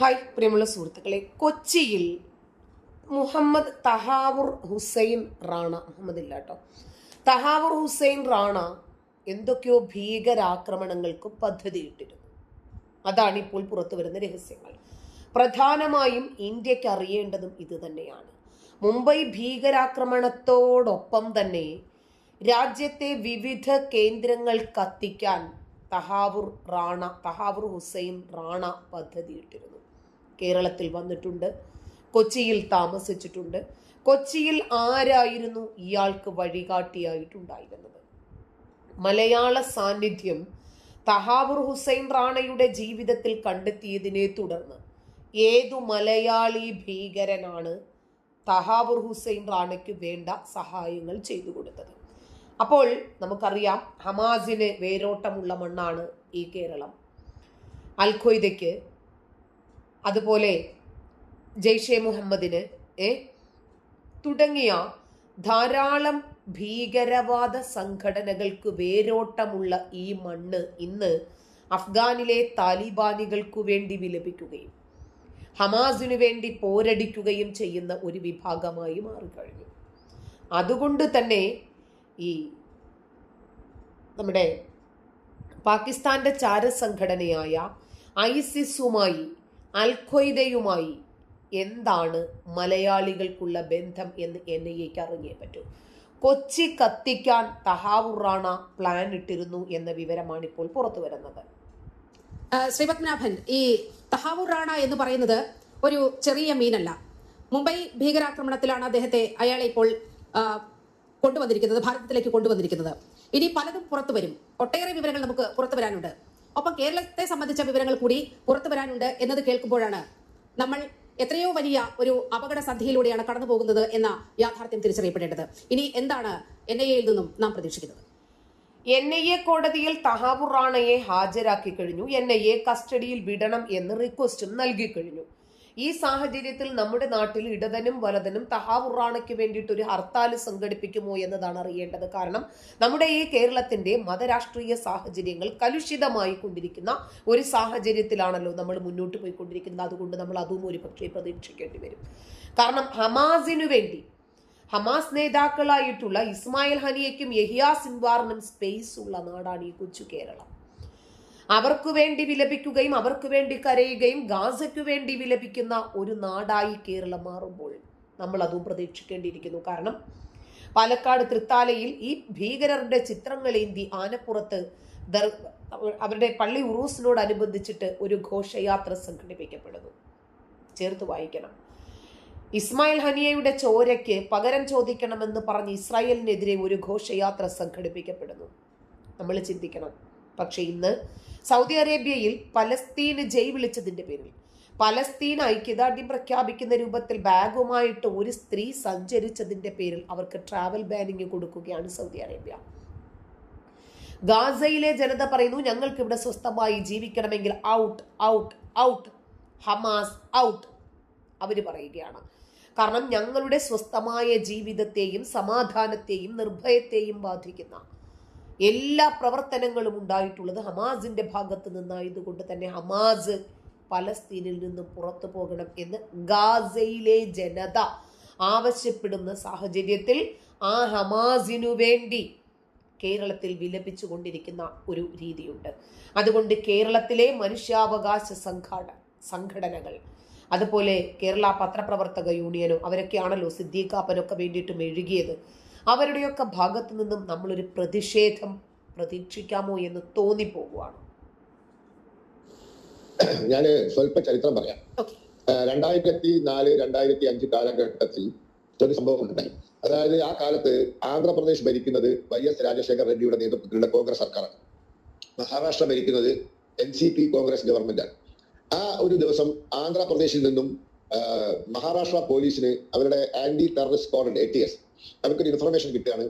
Hi പ്രിയമുള്ള സുഹൃത്തുക്കളെ. കൊച്ചിയിൽ മുഹമ്മദ് തഹാവുർ ഹുസൈൻ റാണ. മുഹമ്മദ് ഇല്ല കേട്ടോ. തഹാവുർ ഹുസൈൻ റാണ എന്തൊക്കെയോ ഭീകരാക്രമണങ്ങൾക്ക് പദ്ധതിയിട്ടിരുന്നു. അതാണ് ഇപ്പോൾ പുറത്തു വരുന്ന രഹസ്യങ്ങൾ. പ്രധാനമായും ഇന്ത്യയ്ക്ക് അറിയേണ്ടതും ഇത് തന്നെയാണ്. മുംബൈ ഭീകരാക്രമണത്തോടൊപ്പം തന്നെ രാജ്യത്തെ വിവിധ കേന്ദ്രങ്ങൾ കത്തിക്കാൻ തഹാവുർ റാണ തഹാവുർ ഹുസൈൻ റാണ പദ്ധതിയിട്ടിരുന്നു. കേരളത്തിൽ വന്നിട്ടുണ്ട്. കൊച്ചിയിൽ താമസിച്ചിട്ടുണ്ട്. കൊച്ചിയിൽ ആരായിരുന്നു ഇയാൾക്ക് വഴികാട്ടിയായിട്ടുണ്ടായിരുന്നത്? മലയാള സാന്നിധ്യം തഹാബുർ ഹുസൈൻ റാണയുടെ ജീവിതത്തിൽ കണ്ടെത്തിയതിനെ തുടർന്ന് ഏതു മലയാളി ഭീകരനാണ് തഹാബുർ ഹുസൈൻ റാണയ്ക്ക് വേണ്ട സഹായങ്ങൾ ചെയ്തു കൊടുത്തത്? അപ്പോൾ നമുക്കറിയാം ഹമാസിന് വേരോട്ടമുള്ള മണ്ണാണ് ഈ കേരളം. അൽഖ്വയ്ദയ്ക്ക് അതുപോലെ ജെയ്ഷെ മുഹമ്മദിന് ഏ തുടങ്ങിയ ധാരാളം ഭീകരവാദ സംഘടനകൾക്ക് വേരോട്ടമുള്ള ഈ മണ്ണ് ഇന്ന് അഫ്ഗാനിലെ താലിബാനികൾക്കു വേണ്ടി വിലപിക്കുകയും ഹമാസിനു വേണ്ടി പോരടിക്കുകയും ചെയ്യുന്ന ഒരു വിഭാഗമായി മാറിക്കഴിഞ്ഞു. അതുകൊണ്ട് തന്നെ ഈ നമ്മുടെ പാകിസ്ഥാന്റെ ചാരസംഘടനയായ ഐസിസുമായി അൽഖ്വയ്ദയുമായി എന്താണ് മലയാളികൾക്കുള്ള ബന്ധം എന്ന് എൻ ഐ എക്ക് അറിഞ്ഞേ പറ്റൂ. കൊച്ചി കത്തിക്കാൻ തഹാവുറാണ പ്ലാൻ ഇട്ടിരുന്നു എന്ന വിവരമാണ് ഇപ്പോൾ പുറത്തു വരുന്നത്. ശ്രീപത്മനാഭൻ ശ്രീ പത്മനാഭൻ ഈ തഹാവൂർ റാണ എന്ന് പറയുന്നത് ഒരു ചെറിയ മീനല്ല. മുംബൈ ഭീകരാക്രമണത്തിലാണ് അദ്ദേഹത്തെ അയാളെ ഇപ്പോൾ കൊണ്ടുവന്നിരിക്കുന്നത് ഭാരതത്തിലേക്ക് കൊണ്ടുവന്നിരിക്കുന്നത്. ഇനി പലതും പുറത്തു വരും. ഒട്ടേറെ വിവരങ്ങൾ നമുക്ക് പുറത്തു വരാനുണ്ട്. ഒപ്പം കേരളത്തെ സംബന്ധിച്ച വിവരങ്ങൾ കൂടി പുറത്തു വരാനുണ്ട് എന്നത് കേൾക്കുമ്പോഴാണ് നമ്മൾ എത്രയോ വലിയ ഒരു അപകട സന്ധിയിലൂടെയാണ് കടന്നു പോകുന്നത് എന്ന യാഥാർത്ഥ്യം തിരിച്ചറിയപ്പെടേണ്ടത്. ഇനി എന്താണ് എൻ ഐ എയിൽ നിന്നും നാം പ്രതീക്ഷിക്കുന്നത്? എൻ ഐ എ കോടതിയിൽ തഹാബുർ റാണയെ ഹാജരാക്കി കഴിഞ്ഞു. എൻ ഐ എ കസ്റ്റഡിയിൽ വിടണം എന്ന് റിക്വസ്റ്റും നൽകി കഴിഞ്ഞു. ഈ സാഹചര്യത്തിൽ നമ്മുടെ നാട്ടിൽ ഇടതനും വലതനും തഹാവുറാണയ്ക്ക് വേണ്ടിയിട്ട് ഒരു ഹർത്താൽ സംഘടിപ്പിക്കുമോ എന്നതാണ് അറിയേണ്ടത്. കാരണം നമ്മുടെ ഈ കേരളത്തിന്റെ മതരാഷ്ട്രീയ സാഹചര്യങ്ങൾ കലുഷിതമായി കൊണ്ടിരിക്കുന്ന ഒരു സാഹചര്യത്തിലാണല്ലോ നമ്മൾ മുന്നോട്ട് പോയിക്കൊണ്ടിരിക്കുന്നത്. അതുകൊണ്ട് നമ്മൾ അതും ഒരു പക്ഷേ പ്രതീക്ഷിക്കേണ്ടി വരും. കാരണം ഹമാസിനു വേണ്ടി ഹമാസ് നേതാക്കളായിട്ടുള്ള ഇസ്മായിൽ ഹനിയയ്ക്കും യഹിയ സിൻവാറിനും സ്പേസ് ഉള്ള നാടാണ് ഈ കൊച്ചു കേരളം. അവർക്ക് വേണ്ടി വിലപിക്കുകയും അവർക്ക് വേണ്ടി കരയുകയും ഗാസയ്ക്കു വേണ്ടി വിലപിക്കുന്ന ഒരു നാടായി കേരളം മാറുമ്പോൾ നമ്മൾ അതും പ്രതീക്ഷിക്കേണ്ടിയിരിക്കുന്നു. കാരണം പാലക്കാട് തൃത്താലയിൽ ഈ ഭീകരരുടെ ചിത്രങ്ങളേന്തി ആനപ്പുറത്ത് അവരുടെ പള്ളി ഉറൂസിനോടനുബന്ധിച്ചിട്ട് ഒരു ഘോഷയാത്ര സംഘടിപ്പിക്കപ്പെടുന്നു. ചേർത്ത് വായിക്കണം. ഇസ്മായിൽ ഹനിയയുടെ ചോരയ്ക്ക് പകരം ചോദിക്കണമെന്ന് പറഞ്ഞ് ഇസ്രായേലിനെതിരെ ഒരു ഘോഷയാത്ര സംഘടിപ്പിക്കപ്പെടുന്നു. നമ്മൾ ചിന്തിക്കണം. പക്ഷെ ഇന്ന് സൗദി അറേബ്യയിൽ പലസ്തീന് ജയ് വിളിച്ചതിന്റെ പേരിൽ പലസ്തീൻ ഐക്യദാർഢ്യം പ്രഖ്യാപിക്കുന്ന രൂപത്തിൽ ബാഗുമായിട്ട് ഒരു സ്ത്രീ സഞ്ചരിച്ചതിന്റെ പേരിൽ അവർക്ക് ട്രാവൽ ബാനിങ് കൊടുക്കുകയാണ് സൗദി അറേബ്യ. ഗാസയിലെ ജനത പറയുന്നു ഞങ്ങൾക്ക് ഇവിടെ സ്വസ്ഥമായി ജീവിക്കണമെങ്കിൽ out out out Hamas out അവർ പറയുകയാണ്. കാരണം ഞങ്ങളുടെ സ്വസ്ഥമായ ജീവിതത്തെയും സമാധാനത്തെയും നിർഭയത്തെയും ബാധിക്കുന്ന എല്ലാ പ്രവർത്തനങ്ങളും ഉണ്ടായിട്ടുള്ളത് ഹമാസിന്റെ ഭാഗത്ത് നിന്നായതുകൊണ്ട് തന്നെ ഹമാസ് പലസ്തീനിൽ നിന്നും പുറത്തു പോകണം എന്ന് ഗാസയിലെ ജനത ആവശ്യപ്പെടുന്ന സാഹചര്യത്തിൽ ആ ഹമാസിനു വേണ്ടി കേരളത്തിൽ വിലപിച്ചുകൊണ്ടിരിക്കുന്ന ഒരു രീതിയുണ്ട്. അതുകൊണ്ട് കേരളത്തിലെ മനുഷ്യാവകാശ സംഘാട സംഘടനകൾ അതുപോലെ കേരള പത്രപ്രവർത്തക യൂണിയനും അവരൊക്കെയാണല്ലോ സിദ്ദീഖാപ്പനൊക്കെ വേണ്ടിയിട്ടും മെഴുകിയത് അവരുടെയൊക്കെ ഭാഗത്തു നിന്നും നമ്മളൊരു പ്രതിഷേധം പ്രതീക്ഷിക്കാമോ എന്ന് തോന്നിപ്പോകുവാണ്. ഞാൻ സ്വല്പ ചരിത്രം പറയാം. രണ്ടായിരത്തി നാല് രണ്ടായിരത്തി അഞ്ച് കാലഘട്ടത്തിൽ ഒരു സംഭവം ഉണ്ടായി. അതായത് ആ കാലത്ത് ആന്ധ്രാപ്രദേശ് ഭരിക്കുന്നത് വൈ എസ് രാജശേഖർ റെഡ്ഡിയുടെ നേതൃത്വത്തിലുള്ള കോൺഗ്രസ് സർക്കാരാണ്. മഹാരാഷ്ട്ര ഭരിക്കുന്നത് എൻ സി പി കോൺഗ്രസ് ഗവൺമെന്റാണ് ആ ഒരു ദിവസം ആന്ധ്രാപ്രദേശിൽ നിന്നും മഹാരാഷ്ട്ര പോലീസിന് അവരുടെ anti terrorist squad A T S അവർക്കൊരു ഇൻഫർമേഷൻ കിട്ടുകയാണ്.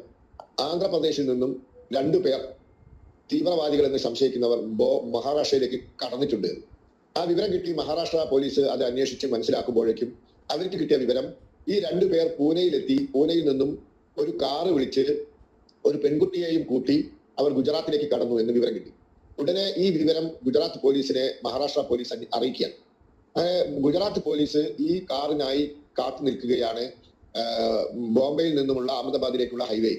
ആന്ധ്രാപ്രദേശിൽ നിന്നും രണ്ടു പേർ തീവ്രവാദികൾ എന്ന് സംശയിക്കുന്നവർ ബോ- മഹാരാഷ്ട്രയിലേക്ക് കടന്നിട്ടുണ്ട്. ആ വിവരം കിട്ടി മഹാരാഷ്ട്ര പോലീസ് അത് അന്വേഷിച്ച് മനസ്സിലാക്കുമ്പോഴേക്കും അവർക്ക് കിട്ടിയ വിവരം ഈ രണ്ടു പേർ പൂനെയിലെത്തി. പൂനെയിൽ നിന്നും ഒരു കാറ് വിളിച്ച് ഒരു പെൺകുട്ടിയെയും കൂട്ടി അവർ ഗുജറാത്തിലേക്ക് കടന്നു എന്ന് വിവരം കിട്ടി. ഉടനെ ഈ വിവരം ഗുജറാത്ത് പോലീസിനെ മഹാരാഷ്ട്ര പോലീസ് അറിയിക്കുകയാണ്. ഗുജറാത്ത് പോലീസ് ഈ കാറിനായി കാത്തു നിൽക്കുകയാണ്. ബോംബെയിൽ നിന്നുമുള്ള അഹമ്മദാബാദിലേക്കുള്ള ഹൈവേ.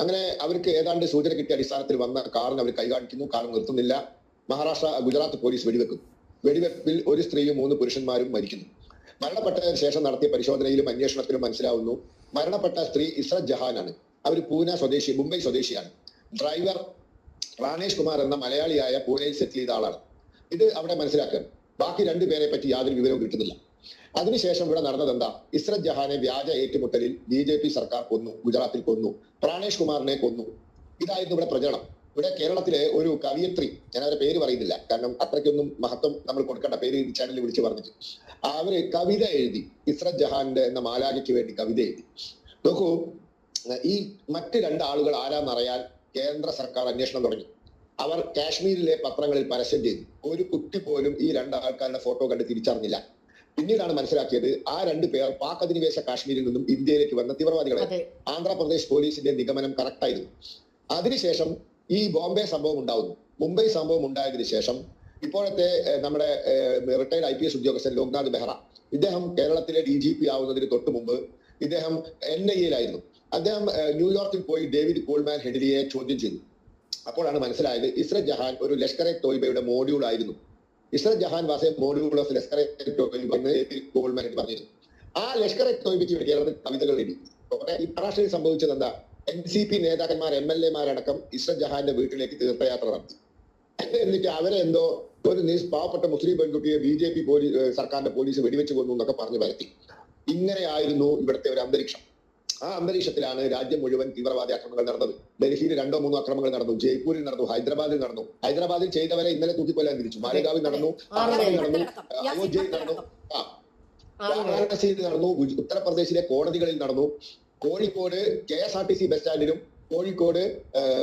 അങ്ങനെ അവർക്ക് ഏതാണ്ട് സൂചന കിട്ടിയ അടിസ്ഥാനത്തിൽ വന്ന കാറിന് അവർ കൈകാണിക്കുന്നു കാർ നിർത്തുന്നില്ല. മഹാരാഷ്ട്ര ഗുജറാത്ത് പോലീസ് വെടിവെക്കും. വെടിവെപ്പിൽ ഒരു സ്ത്രീയും മൂന്ന് പുരുഷന്മാരും മരിക്കുന്നു. മരണപ്പെട്ടതിന് ശേഷം നടത്തിയ പരിശോധനയിലും അന്വേഷണത്തിലും മനസ്സിലാവുന്നു മരണപ്പെട്ട സ്ത്രീ ഇസ്രത് ജഹാനാണ്. അവർ പൂന സ്വദേശി മുംബൈ സ്വദേശിയാണ്. ഡ്രൈവർ റാണേഷ് കുമാർ എന്ന മലയാളിയായ പൂനെയിൽ സെറ്റിൽ ചെയ്ത ആളാണ്. ഇത് അവിടെ മനസ്സിലാക്കാൻ. ബാക്കി രണ്ടു പേരെ പറ്റി യാതൊരു വിവരവും കിട്ടുന്നില്ല. അതിനുശേഷം ഇവിടെ നടന്നത് എന്താ? ഇസ്രത് ജഹാനെ വ്യാജ ഏറ്റുമുട്ടലിൽ ബി ജെ പി സർക്കാർ കൊന്നു ഗുജറാത്തിൽ കൊന്നു പ്രാണേഷ് കുമാറിനെ കൊന്നു. ഇതായിരുന്നു ഇവിടെ പ്രചരണം. ഇവിടെ കേരളത്തിലെ ഒരു കവിയത്രി ഞാൻ അവരുടെ പേര് പറയുന്നില്ല കാരണം അത്രയ്ക്കൊന്നും മഹത്വം നമ്മൾ കൊടുക്കേണ്ട പേര് ചാനലിൽ വിളിച്ചു പറഞ്ഞിട്ട്. അവർ കവിത എഴുതി ഇസ്രത് ജഹാന്റെ എന്ന മാലാഖയ്ക്ക് വേണ്ടി കവിത എഴുതി. നോക്കൂ ഈ മറ്റ് രണ്ട് ആളുകൾ ആരാന്നറിയാൻ കേന്ദ്ര സർക്കാർ അന്വേഷണം തുടങ്ങി. അവർ കാശ്മീരിലെ പത്രങ്ങളിൽ പരസ്യം ചെയ്തു. ഒരു കുട്ടി പോലും ഈ രണ്ട് ആൾക്കാരുടെ ഫോട്ടോ കണ്ട് തിരിച്ചറിഞ്ഞില്ല. പിന്നീടാണ് മനസ്സിലാക്കിയത് ആ രണ്ട് പേർ പാക് അധിനിവേശ കാശ്മീരിൽ നിന്നും ഇന്ത്യയിലേക്ക് വന്ന തീവ്രവാദികളെ. ആന്ധ്രാപ്രദേശ് പോലീസിന്റെ നിഗമനം കറക്റ്റ് ആയിരുന്നു അതിനുശേഷം ഈ ബോംബെ സംഭവം ഉണ്ടാവുന്നു. മുംബൈ സംഭവം ഉണ്ടായതിനു ശേഷം ഇപ്പോഴത്തെ നമ്മുടെ റിട്ടയർഡ് ഐ പി എസ് ഉദ്യോഗസ്ഥൻ ലോക്നാഥ് ബെഹ്റ ഇദ്ദേഹം കേരളത്തിലെ ഡി ജി പി ആവുന്നതിന് തൊട്ട് മുമ്പ് ഇദ്ദേഹം എൻ ഐ എയിലായിരുന്നു അദ്ദേഹം ന്യൂയോർക്കിൽ പോയി ഡേവിഡ് കോൾമാൻ ഹെഡലിയെ ചോദ്യം ചെയ്തു. അപ്പോഴാണ് മനസ്സിലായത് ഇസ്രത് ജഹാൻ ഒരു ലഷ്കർ എ തോയ്ബയുടെ മോഡ്യൂൾ ആയിരുന്നു. Ishrat Jahan was a module of Lashkar പറഞ്ഞിരുന്നു ആ ലഷ്കർ വേണ്ടി കേരളത്തിൽ കവിതകൾ എഴുതി. ഈ മഹാരാഷ്ട്രയിൽ സംഭവിച്ചത് എന്താ? എൻ സി പി നേതാക്കന്മാർ എം എൽ എമാരടക്കം ഇസ്രത് ജഹാന്റെ വീട്ടിലേക്ക് തീർത്ഥയാത്ര നടത്തി. എന്നിട്ട് അവരെ എന്തോ ഒരു പാവപ്പെട്ട മുസ്ലിം പെൺകുട്ടിയെ ബി ജെ പി പോലീസ് സർക്കാരിന്റെ പോലീസ് വെടിവെച്ച് കൊന്നു എന്നൊക്കെ പറഞ്ഞു വരത്തി ഇങ്ങനെയായിരുന്നു ഇവിടുത്തെ ഒരു അന്തരീക്ഷം. ആ അന്തരീക്ഷത്തിലാണ് രാജ്യം മുഴുവൻ തീവ്രവാദി ആക്രമണങ്ങൾ നടന്നത്. ഡൽഹിയിൽ രണ്ടോ മൂന്നോ ആക്രമണങ്ങൾ നടന്നു ജയ്പൂരിൽ നടന്നു ഹൈദരാബാദിൽ നടന്നു. ഹൈദരാബാദിൽ ചെയ്തവരെ ഇന്നലെ തൂക്കിക്കൊല്ലാൻ തിരിച്ചു മാലേഗാവിൽ നടന്നു നടന്നു അയോധ്യയിൽ നടന്നു. ആ വാരാണസിയിൽ നടന്നു ഉത്തർപ്രദേശിലെ കോടതികളിൽ നടന്നു. Kozhikode K S R T C bus സ്റ്റാൻഡിലും Kozhikode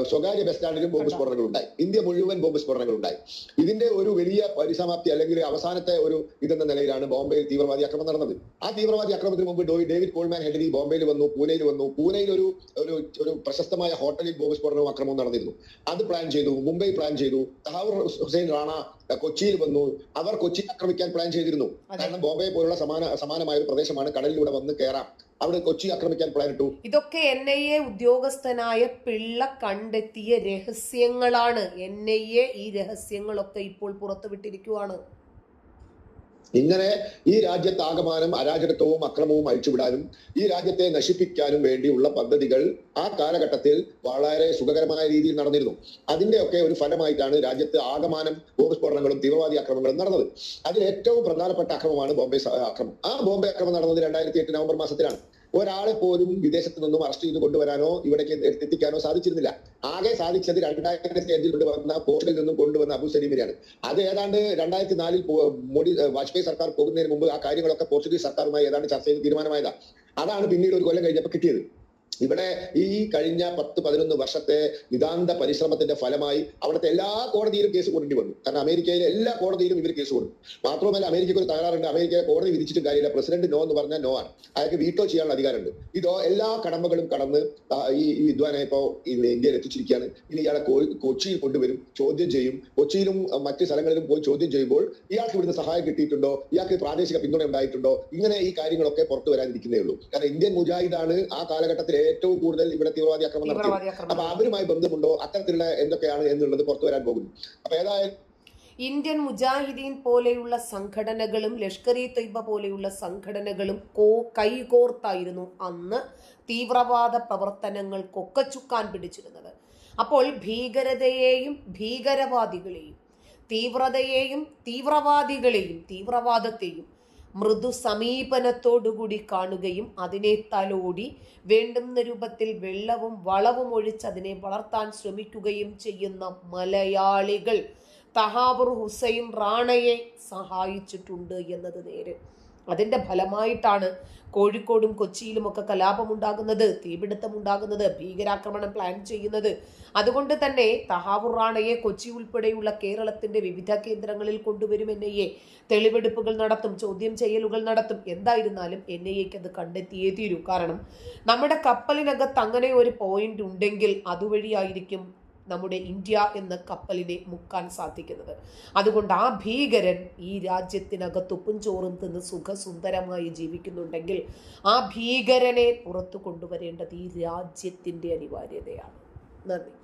സ്വകാര്യ ബസ് സ്റ്റാൻഡിലും ബോംബ് സ്ഫോടനങ്ങൾ ഉണ്ടായി ഇന്ത്യ മുഴുവൻ ബോംബ് സ്ഫോടനങ്ങൾ ഉണ്ടായി ഇതിന്റെ ഒരു വലിയ പരിസമാപ്തി അല്ലെങ്കിൽ അവസാനത്തെ ഒരു ഇതെന്ന നിലയിലാണ് ബോംബെയിൽ തീവ്രവാദി ആക്രമണം നടന്നത്. ആ തീവ്രവാദി ആക്രമണത്തിന് മുമ്പ് ഡോ- ഡേവിഡ് കോൾമാൻ ഹെഡലി ബോംബെയിൽ വന്നു പൂനെയിൽ വന്നു. പൂനെയിൽ ഒരു ഒരു ഒരു പ്രശസ്തമായ ഹോട്ടലിൽ ബോംബ് സ്ഫോടനവും ആക്രമണവും നടന്നിരുന്നു. അത് പ്ലാൻ ചെയ്തു മുംബൈ പ്ലാൻ ചെയ്തു. തഹാവൂർ ഹുസൈൻ റാണ കൊച്ചിയിൽ വന്നു. അവർ കൊച്ചി ആക്രമിക്കാൻ പ്ലാൻ ചെയ്തിരുന്നു. കാരണം ബോംബെ പോലുള്ള സമാന സമാനമായ ഒരു പ്രദേശമാണ് കടലിലൂടെ വന്ന് കയറാം അവിടെ കൊച്ചി ആക്രമിക്കാൻ പ്ലാൻ ഇട്ടു. ഇതൊക്കെ എൻ ഐ എ ഉദ്യോഗസ്ഥനായ പിള്ള കണ്ടെത്തിയ രഹസ്യങ്ങളാണ്. എൻ ഐ എ ഈ രഹസ്യങ്ങളൊക്കെ ഇപ്പോൾ പുറത്തുവിട്ടിരിക്കുവാണ്. ഇങ്ങനെ ഈ രാജ്യത്ത് ആകമാനം അരാജകത്വവും അക്രമവും അഴിച്ചുവിടാനും ഈ രാജ്യത്തെ നശിപ്പിക്കാനും വേണ്ടിയുള്ള പദ്ധതികൾ ആ കാലഘട്ടത്തിൽ വളരെ സുഖകരമായ രീതിയിൽ നടന്നിരുന്നു. അതിന്റെയൊക്കെ ഒരു ഫലമായിട്ടാണ് രാജ്യത്ത് ആകമാനം ബോംബ് സ്ഫോടനങ്ങളും തീവ്രവാദി ആക്രമങ്ങളും നടന്നത്. അതിൽ ഏറ്റവും പ്രധാനപ്പെട്ട അക്രമമാണ് ബോംബെ ആക്രമം ആ ബോംബെ ആക്രമണം നടന്നത് രണ്ടായിരത്തി എട്ട് നവംബർ മാസത്തിലാണ്. ഒരാളെ പോലും വിദേശത്ത് നിന്നും അറസ്റ്റ് ചെയ്ത് കൊണ്ടുവരാനോ ഇവിടേക്ക് എത്തിക്കാനോ സാധിച്ചിരുന്നില്ല. ആകെ സാധിച്ചത് രണ്ടായിരത്തി അഞ്ചിൽ കൊണ്ടുവന്ന പോർട്ടിൽ നിന്നും കൊണ്ടുവന്ന അബു സലീമിനെയാണ്. അത് ഏതാണ്ട് രണ്ടായിരത്തി നാലിൽ മോഡി വാജ്പേയി സർക്കാർ പോകുന്നതിന് മുമ്പ് ആ കാര്യങ്ങളൊക്കെ പോർച്ചുഗീസ് സർക്കാരുമായി ഏതാണ്ട് ചർച്ച ചെയ്ത് തീരുമാനമായതാണ് അതാണ് പിന്നീട് ഒരു കൊല്ലം കഴിഞ്ഞപ്പോൾ കിട്ടിയത്. ഇവിടെ ഈ കഴിഞ്ഞ പത്ത് പതിനൊന്ന് വർഷത്തെ നിതാന്ത പരിശ്രമത്തിന്റെ ഫലമായി അവിടുത്തെ എല്ലാ കോടതിയിലും കേസ് കൊടുക്കേണ്ടി വന്നു. കാരണം അമേരിക്കയിലെ എല്ലാ കോടതിയിലും ഇവർ കേസ് കൊടുക്കും മാത്രമല്ല അമേരിക്കയ്ക്ക് ഒരു തകരാറുണ്ട്. അമേരിക്ക കോടതി വിധിച്ചിട്ടും കാര്യമില്ല. പ്രസിഡന്റ് നോ എന്ന് പറഞ്ഞാൽ നോ ആണ്. അയാൾക്ക് വീട്ടോ ചെയ്യാനുള്ള അധികാരമുണ്ട്. ഇതോ എല്ലാ കടമ്പകളും കടന്ന് ഈ വിദ്വാനെ ഇപ്പോ ഇന്ത്യയിൽ എത്തിച്ചിരിക്കുകയാണ്. ഇനി ഇയാളെ കൊച്ചിയിൽ കൊണ്ടുവരും ചോദ്യം ചെയ്യും. കൊച്ചിയിലും മറ്റു സ്ഥലങ്ങളിലും പോയി ചോദ്യം ചെയ്യുമ്പോൾ ഇയാൾക്ക് ഇവിടുന്ന് സഹായം കിട്ടിയിട്ടുണ്ടോ? ഇയാൾക്ക് പ്രാദേശിക പിന്തുണ ഉണ്ടായിട്ടുണ്ടോ ഇങ്ങനെ ഈ കാര്യങ്ങളൊക്കെ പുറത്തു വരാനിരിക്കുന്നേ ഉള്ളൂ. കാരണം ഇന്ത്യൻ മുജാഹിദാണ് ആ കാലഘട്ടത്തിൽ ഏറ്റവും കൂടുതൽ ഇവിടെ തീവ്രവാദി ആക്രമണം നടത്തി അപ്പൊ അവരുമായി ബന്ധമുണ്ടോ? അത്തരത്തിലുള്ള എന്തൊക്കെയാണ് എന്നുള്ളത് പുറത്തു വരാൻ പോകുന്നു. അപ്പൊ ഏതായാലും ഇന്ത്യൻ മുജാഹിദീൻ പോലെയുള്ള സംഘടനകളും ലഷ്കർ ഇ തൊയ്ബ പോലെയുള്ള സംഘടനകളും കോ കൈകോർത്തായിരുന്നു അന്ന് തീവ്രവാദ പ്രവർത്തനങ്ങൾക്കൊക്കെ ചുക്കാൻ പിടിച്ചിരുന്നത്. അപ്പോൾ ഭീകരതയെയും ഭീകരവാദികളെയും തീവ്രതയെയും തീവ്രവാദികളെയും തീവ്രവാദത്തെയും മൃദു സമീപനത്തോടുകൂടി കാണുകയും അതിനെ തലോടി വേണ്ടുന്ന രൂപത്തിൽ വെള്ളവും വളവും ഒഴിച്ച് അതിനെ വളർത്താൻ ശ്രമിക്കുകയും ചെയ്യുന്ന മലയാളികൾ. തഹാബുർ ഹുസൈൻ റാണയെ സഹായിച്ചിട്ടുണ്ട് എന്നത് നേര്. അതിന്റെ ഫലമായിട്ടാണ് കോഴിക്കോടും കൊച്ചിയിലുമൊക്കെ കലാപമുണ്ടാകുന്നത് തീപിടുത്തമുണ്ടാകുന്നത് ഭീകരാക്രമണം പ്ലാൻ ചെയ്യുന്നത്. അതുകൊണ്ട് തന്നെ തഹാബുർ റാണയെ കൊച്ചി ഉൾപ്പെടെയുള്ള കേരളത്തിന്റെ വിവിധ കേന്ദ്രങ്ങളിൽ കൊണ്ടുവരും എൻ ഐ എ. തെളിവെടുപ്പുകൾ നടത്തും ചോദ്യം ചെയ്യലുകൾ നടത്തും. എന്തായിരുന്നാലും എൻ ഐ എക്ക് അത് കണ്ടെത്തിയേ തീരൂ. കാരണം നമ്മുടെ കപ്പലിനകത്ത് അങ്ങനെ ഒരു പോയിന്റ് ഉണ്ടെങ്കിൽ അതുവഴിയായിരിക്കും നമ്മുടെ ഇന്ത്യ എന്ന കപ്പലിനെ മുക്കാൻ സാധിക്കുന്നത്. അതുകൊണ്ട് ആ ഭീകരൻ ഈ രാജ്യത്തിനകത്ത് ഉപ്പും ചോറും തിന്ന് സുഖസുന്ദരമായി ജീവിക്കുന്നുണ്ടെങ്കിൽ ആ ഭീകരനെ പുറത്തു കൊണ്ടുവരേണ്ടത് ഈ രാജ്യത്തിന്റെ അനിവാര്യതയാണ്. നന്ദി.